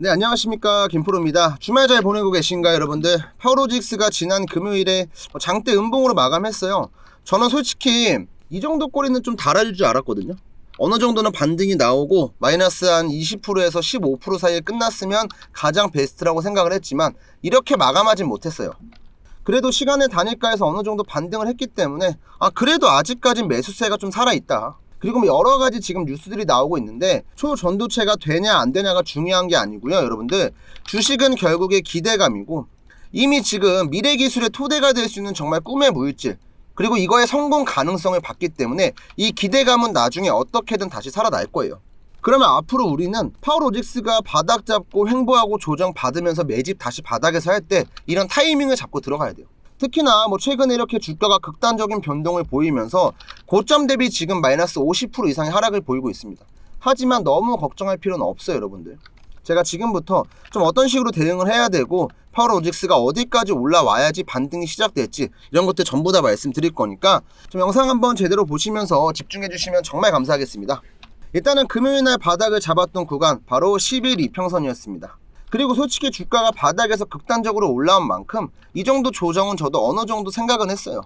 네, 안녕하십니까. 김프로입니다. 주말 잘 보내고 계신가요, 여러분들? 파워로직스가 지난 금요일에 장대 음봉으로 마감했어요. 저는 솔직히 이 정도 꼬리는 좀 달아줄 줄 알았거든요. 어느 정도는 반등이 나오고 마이너스 한 20%에서 15% 사이에 끝났으면 가장 베스트라고 생각을 했지만 이렇게 마감하진 못했어요. 그래도 시간의 단일가에서 어느 정도 반등을 했기 때문에 아 그래도 아직까진 매수세가 좀 살아있다. 그리고 뭐 여러 가지 지금 뉴스들이 나오고 있는데 초전도체가 되냐 안 되냐가 중요한 게 아니고요 여러분들. 주식은 결국에 기대감이고 이미 지금 미래 기술의 토대가 될 수 있는 정말 꿈의 물질 그리고 이거의 성공 가능성을 봤기 때문에 이 기대감은 나중에 어떻게든 다시 살아날 거예요. 그러면 앞으로 우리는 파워로직스가 바닥 잡고 횡보하고 조정 받으면서 매집 다시 바닥에서 할 때 이런 타이밍을 잡고 들어가야 돼요 특히나 뭐 최근에 이렇게 주가가 극단적인 변동을 보이면서 고점 대비 지금 마이너스 50% 이상의 하락을 보이고 있습니다. 하지만 너무 걱정할 필요는 없어요, 여러분들. 제가 지금부터 좀 어떤 식으로 대응을 해야 되고 파워 로직스가 어디까지 올라와야지 반등이 시작될지 이런 것들 전부 다 말씀드릴 거니까 좀 영상 한번 제대로 보시면서 집중해 주시면 정말 감사하겠습니다. 일단은 금요일 날 바닥을 잡았던 구간 바로 10일 이평선이었습니다. 그리고 솔직히 주가가 바닥에서 극단적으로 올라온 만큼 이 정도 조정은 저도 어느 정도 생각은 했어요.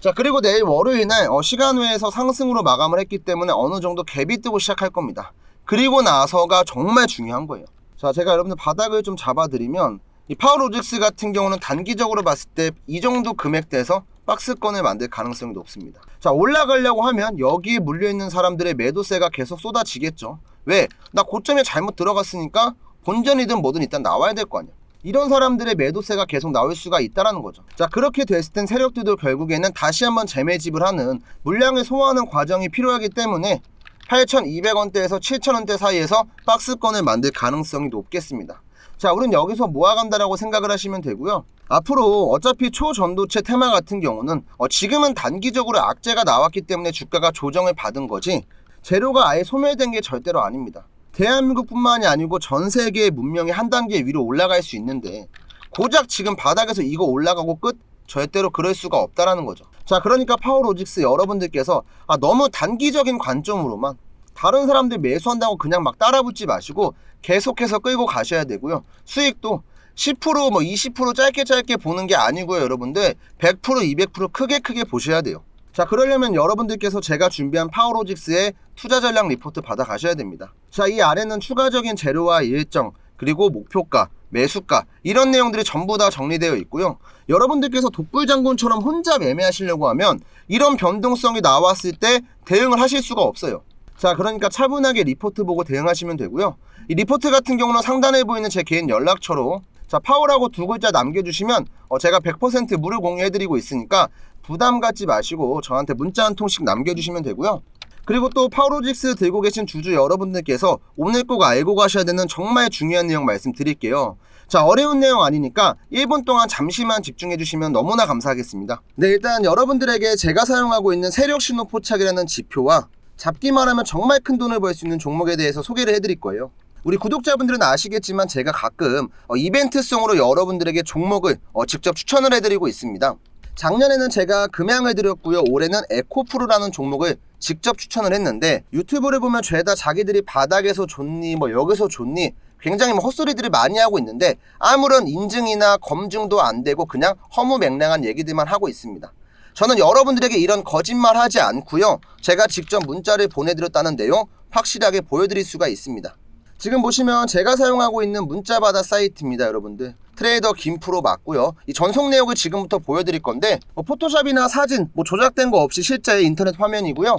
자 그리고 내일 월요일 날 어, 시간 외에서 상승으로 마감을 했기 때문에 어느 정도 갭이 뜨고 시작할 겁니다. 그리고 나서가 정말 중요한 거예요. 자 제가 여러분들 바닥을 좀 잡아드리면 이 파워로직스 같은 경우는 단기적으로 봤을 때 이 정도 금액대에서 박스권을 만들 가능성이 높습니다. 자 올라가려고 하면 여기에 물려있는 사람들의 매도세가 계속 쏟아지겠죠. 왜? 나 고점에 잘못 들어갔으니까 본전이든 뭐든 일단 나와야 될 거 아니야. 이런 사람들의 매도세가 계속 나올 수가 있다라는 거죠. 자, 그렇게 됐을 땐 세력들도 결국에는 다시 한번 재매집을 하는 물량을 소화하는 과정이 필요하기 때문에 8,200원대에서 7,000원대 사이에서 박스권을 만들 가능성이 높겠습니다. 자, 우린 여기서 모아간다라고 생각을 하시면 되고요. 앞으로 어차피 초전도체 테마 같은 경우는 어, 지금은 단기적으로 악재가 나왔기 때문에 주가가 조정을 받은 거지 재료가 아예 소멸된 게 절대로 아닙니다. 대한민국뿐만이 아니고 전 세계의 문명이 한 단계 위로 올라갈 수 있는데 고작 지금 바닥에서 이거 올라가고 끝? 절대로 그럴 수가 없다라는 거죠. 자, 그러니까 파워로직스 여러분들께서 아, 너무 단기적인 관점으로만 다른 사람들 매수한다고 그냥 막 따라붙지 마시고 계속해서 끌고 가셔야 되고요. 수익도 10%뭐 20% 짧게 짧게 보는 게 아니고요, 여러분들 100% 200% 크게 크게 보셔야 돼요. 자, 그러려면 여러분들께서 제가 준비한 파워로직스의 투자 전략 리포트 받아 가셔야 됩니다. 자, 이 아래는 추가적인 재료와 일정, 그리고 목표가, 매수가 이런 내용들이 전부 다 정리되어 있고요. 여러분들께서 독불 장군처럼 혼자 매매하시려고 하면 이런 변동성이 나왔을 때 대응을 하실 수가 없어요. 자, 그러니까 차분하게 리포트 보고 대응하시면 되고요. 이 리포트 같은 경우는 상단에 보이는 제 개인 연락처로 자, 파워라고 두 글자 남겨주시면 어, 제가 100% 무료 공유해드리고 있으니까 부담 갖지 마시고 저한테 문자 한 통씩 남겨주시면 되고요. 그리고 또 파워로직스 들고 계신 주주 여러분들께서 오늘 꼭 알고 가셔야 되는 정말 중요한 내용 말씀드릴게요. 자, 어려운 내용 아니니까 1분 동안 잠시만 집중해 주시면 너무나 감사하겠습니다. 네, 일단 여러분들에게 제가 사용하고 있는 세력 신호 포착이라는 지표와 잡기만 하면 정말 큰 돈을 벌 수 있는 종목에 대해서 소개를 해드릴 거예요. 우리 구독자분들은 아시겠지만 제가 가끔 어, 이벤트성으로 여러분들에게 종목을 어, 직접 추천을 해드리고 있습니다. 작년에는 제가 금양을 드렸고요. 올해는 에코프로라는 종목을 직접 추천을 했는데 유튜브를 보면 죄다 자기들이 바닥에서 좋니 뭐 여기서 좋니 굉장히 뭐 헛소리들을 많이 하고 있는데 아무런 인증이나 검증도 안 되고 그냥 허무맹랑한 얘기들만 하고 있습니다. 저는 여러분들에게 이런 거짓말 하지 않고요. 제가 직접 문자를 보내드렸다는 내용 확실하게 보여드릴 수가 있습니다. 지금 보시면 제가 사용하고 있는 문자바다 사이트입니다, 여러분들. 트레이더 김프로 맞고요. 이 전송 내역을 지금부터 보여드릴 건데 뭐 포토샵이나 사진 뭐 조작된 거 없이 실제 인터넷 화면이고요.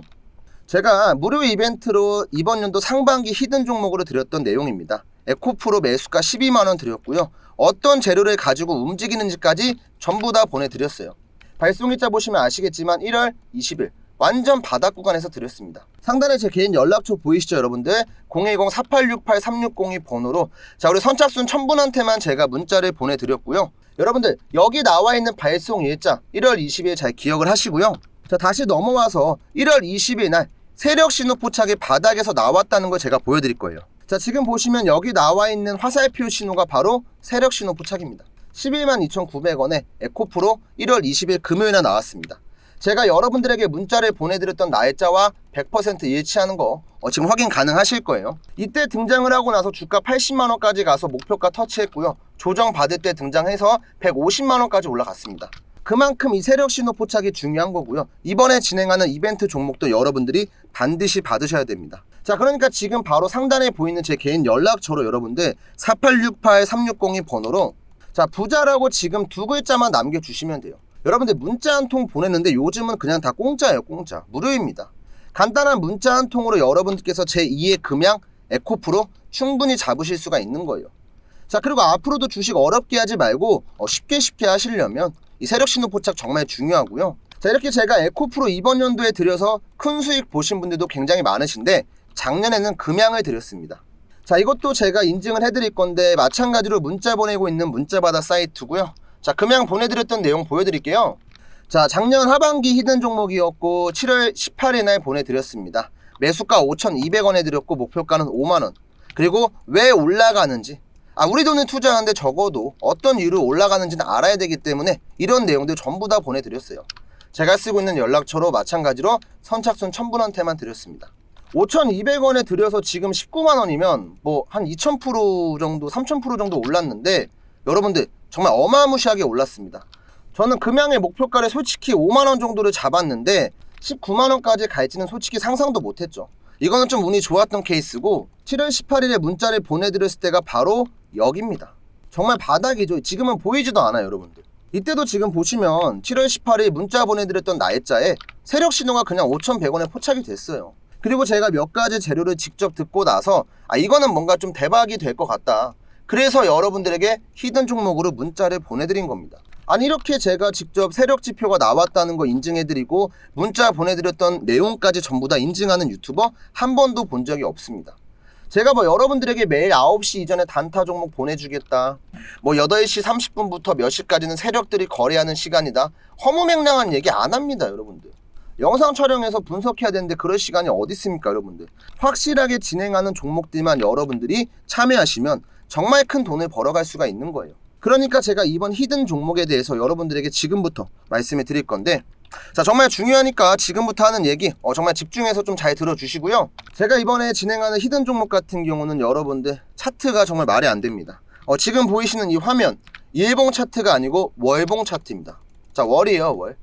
제가 무료 이벤트로 이번 연도 상반기 히든 종목으로 드렸던 내용입니다. 에코프로 매수가 12만원 드렸고요. 어떤 재료를 가지고 움직이는지까지 전부 다 보내드렸어요. 발송일자 보시면 아시겠지만 1월 20일 완전 바닥 구간에서 드렸습니다. 상단에 제 개인 연락처 보이시죠 여러분들? 010-4868-3602 번호로 자 우리 선착순 1000분한테만 제가 문자를 보내드렸고요. 여러분들 여기 나와 있는 발송 일자 1월 20일 잘 기억을 하시고요. 자 다시 넘어와서 1월 20일 날 세력 신호 포착이 바닥에서 나왔다는 걸 제가 보여드릴 거예요. 자 지금 보시면 여기 나와 있는 화살표 신호가 바로 세력 신호 포착입니다. 11만 2,900원에 에코프로 1월 20일 금요일에 나왔습니다. 제가 여러분들에게 문자를 보내드렸던 날짜와 100% 일치하는 거 어, 지금 확인 가능하실 거예요. 이때 등장을 하고 나서 주가 80만 원까지 가서 목표가 터치했고요. 조정 받을 때 등장해서 150만 원까지 올라갔습니다. 그만큼 이 세력 신호 포착이 중요한 거고요. 이번에 진행하는 이벤트 종목도 여러분들이 반드시 받으셔야 됩니다. 자, 그러니까 지금 바로 상단에 보이는 제 개인 연락처로 여러분들 4868362 번호로 자, 부자라고 지금 두 글자만 남겨 주시면 돼요. 여러분들 문자 한 통 보냈는데 요즘은 그냥 다 공짜예요, 공짜. 무료입니다. 간단한 문자 한 통으로 여러분들께서 제 2의 금양 에코프로 충분히 잡으실 수가 있는 거예요. 자, 그리고 앞으로도 주식 어렵게 하지 말고 어, 쉽게 쉽게 하시려면 이 세력 신호 포착 정말 중요하고요. 자, 이렇게 제가 에코프로 이번 연도에 들여서 큰 수익 보신 분들도 굉장히 많으신데 작년에는 금양을 드렸습니다. 자, 이것도 제가 인증을 해드릴 건데 마찬가지로 문자 보내고 있는 문자바다 사이트고요. 자, 금양 보내드렸던 내용 보여드릴게요. 자, 작년 하반기 히든 종목이었고 7월 18일 날 보내드렸습니다. 매수가 5,200원에 드렸고 목표가는 5만원. 그리고 왜 올라가는지 아, 우리 돈을 투자하는데 적어도 어떤 이유로 올라가는지는 알아야 되기 때문에 이런 내용들 전부 다 보내드렸어요. 제가 쓰고 있는 연락처로 마찬가지로 선착순 1000분한테만 드렸습니다. 5,200원에 들여서 지금 19만 원이면 뭐 한 2,000% 정도, 3,000% 정도 올랐는데 여러분들 정말 어마무시하게 올랐습니다. 저는 금양의 목표가를 솔직히 5만 원 정도를 잡았는데 19만 원까지 갈지는 솔직히 상상도 못했죠. 이거는 좀 운이 좋았던 케이스고 7월 18일에 문자를 보내드렸을 때가 바로 여기입니다. 정말 바닥이죠. 지금은 보이지도 않아요, 여러분들. 이때도 지금 보시면 7월 18일 문자 보내드렸던 날짜에 세력 신호가 그냥 5,100원에 포착이 됐어요. 그리고 제가 몇 가지 재료를 직접 듣고 나서 아 이거는 뭔가 좀 대박이 될 것 같다. 그래서 여러분들에게 히든 종목으로 문자를 보내드린 겁니다. 아니 이렇게 제가 직접 세력 지표가 나왔다는 거 인증해드리고 문자 보내드렸던 내용까지 전부 다 인증하는 유튜버 한 번도 본 적이 없습니다. 제가 뭐 여러분들에게 매일 9시 이전에 단타 종목 보내주겠다. 뭐 8시 30분부터 몇 시까지는 세력들이 거래하는 시간이다. 허무맹랑한 얘기 안 합니다, 여러분들. 영상 촬영해서 분석해야 되는데 그럴 시간이 어디 있습니까, 여러분들? 확실하게 진행하는 종목들만 여러분들이 참여하시면 정말 큰 돈을 벌어갈 수가 있는 거예요. 그러니까 제가 이번 히든 종목에 대해서 여러분들에게 지금부터 말씀을 드릴 건데 자 정말 중요하니까 지금부터 하는 얘기 어, 정말 집중해서 좀 잘 들어주시고요. 제가 이번에 진행하는 히든 종목 같은 경우는 여러분들 차트가 정말 말이 안 됩니다. 어, 지금 보이시는 이 화면 일봉 차트가 아니고 월봉 차트입니다. 자 월이에요 월.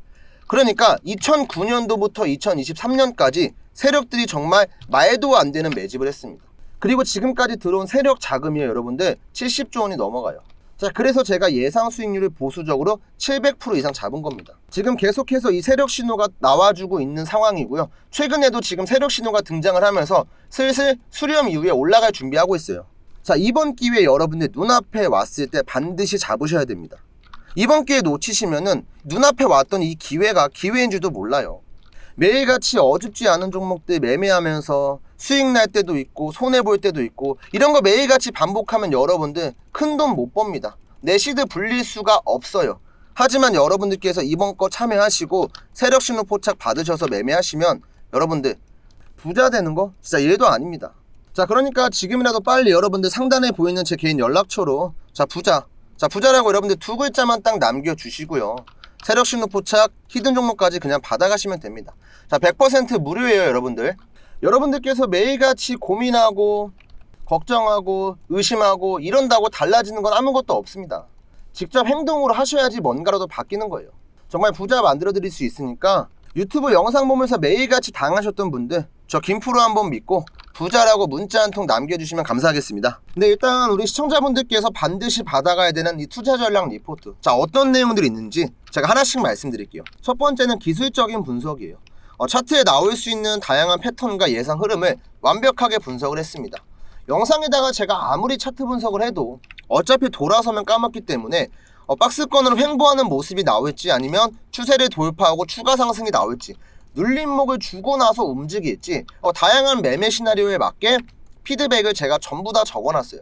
그러니까 2009년도부터 2023년까지 세력들이 정말 말도 안 되는 매집을 했습니다 그리고 지금까지 들어온 세력 자금이요 여러분들 70조 원이 넘어가요 자, 그래서 제가 예상 수익률을 보수적으로 700% 이상 잡은 겁니다. 지금 계속해서 이 세력 신호가 나와주고 있는 상황이고요. 최근에도 지금 세력 신호가 등장을 하면서 슬슬 수렴 이후에 올라갈 준비하고 있어요. 자, 이번 기회에 여러분들 눈앞에 왔을 때 반드시 잡으셔야 됩니다. 이번 기회 놓치시면은 눈앞에 왔던 이 기회가 기회인 줄도 몰라요. 매일같이 어줍지 않은 종목들 매매하면서 수익 날 때도 있고 손해 볼 때도 있고 이런 거 매일같이 반복하면 여러분들 큰 돈 못 법니다. 내 시드 불릴 수가 없어요. 하지만 여러분들께서 이번 거 참여하시고 세력 신호 포착 받으셔서 매매하시면 여러분들 부자 되는 거 진짜 일도 아닙니다. 자 그러니까 지금이라도 빨리 여러분들 상단에 보이는 제 개인 연락처로 자 부자 자 부자라고 여러분들 두 글자만 딱 남겨 주시고요. 세력 신호 포착 히든 종목까지 그냥 받아가시면 됩니다. 자, 100% 무료예요, 여러분들. 여러분들께서 매일같이 고민하고 걱정하고 의심하고 이런다고 달라지는 건 아무것도 없습니다. 직접 행동으로 하셔야지 뭔가라도 바뀌는 거예요. 정말 부자 만들어 드릴 수 있으니까 유튜브 영상 보면서 매일같이 당하셨던 분들 저 김프로 한번 믿고 부자라고 문자 한 통 남겨주시면 감사하겠습니다. 근데 일단 우리 시청자분들께서 반드시 받아가야 되는 이 투자 전략 리포트. 자, 어떤 내용들이 있는지 제가 하나씩 말씀드릴게요. 첫 번째는 기술적인 분석이에요. 어, 차트에 나올 수 있는 다양한 패턴과 예상 흐름을 완벽하게 분석을 했습니다. 영상에다가 제가 아무리 차트 분석을 해도 어차피 돌아서면 까먹기 때문에 어, 박스권으로 횡보하는 모습이 나올지 아니면 추세를 돌파하고 추가 상승이 나올지 눌림목을 주고 나서 움직일지 어, 다양한 매매 시나리오에 맞게 피드백을 제가 전부 다 적어놨어요.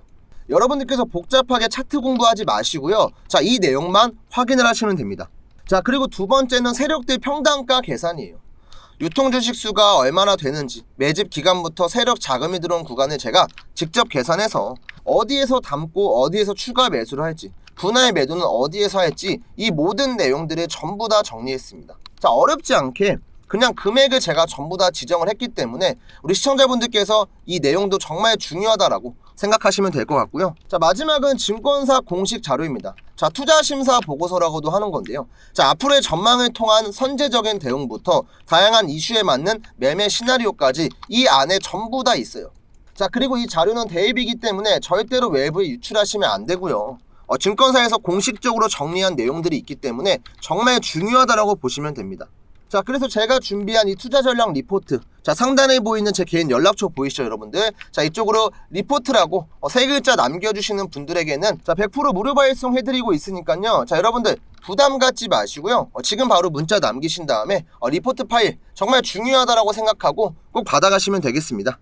여러분들께서 복잡하게 차트 공부하지 마시고요. 자, 이 내용만 확인을 하시면 됩니다. 자, 그리고 두 번째는 세력들 평단가 계산이에요. 유통 주식 수가 얼마나 되는지 매집 기간부터 세력 자금이 들어온 구간을 제가 직접 계산해서 어디에서 담고 어디에서 추가 매수를 할지 분할 매도는 어디에서 할지 이 모든 내용들을 전부 다 정리했습니다. 자 어렵지 않게 그냥 금액을 제가 전부 다 지정을 했기 때문에 우리 시청자분들께서 이 내용도 정말 중요하다라고 생각하시면 될 것 같고요. 자 마지막은 증권사 공식 자료입니다. 자 투자 심사 보고서라고도 하는 건데요. 자 앞으로의 전망을 통한 선제적인 대응부터 다양한 이슈에 맞는 매매 시나리오까지 이 안에 전부 다 있어요. 자 그리고 이 자료는 대입이기 때문에 절대로 외부에 유출하시면 안 되고요. 어, 증권사에서 공식적으로 정리한 내용들이 있기 때문에 정말 중요하다라고 보시면 됩니다. 자, 그래서 제가 준비한 이 투자 전략 리포트. 자, 상단에 보이는 제 개인 연락처 보이시죠, 여러분들? 자, 이쪽으로 리포트라고 어, 세 글자 남겨주시는 분들에게는 자, 100% 무료 발송 해드리고 있으니까요. 자, 여러분들 부담 갖지 마시고요. 어, 지금 바로 문자 남기신 다음에 어, 리포트 파일 정말 중요하다라고 생각하고 꼭 받아가시면 되겠습니다.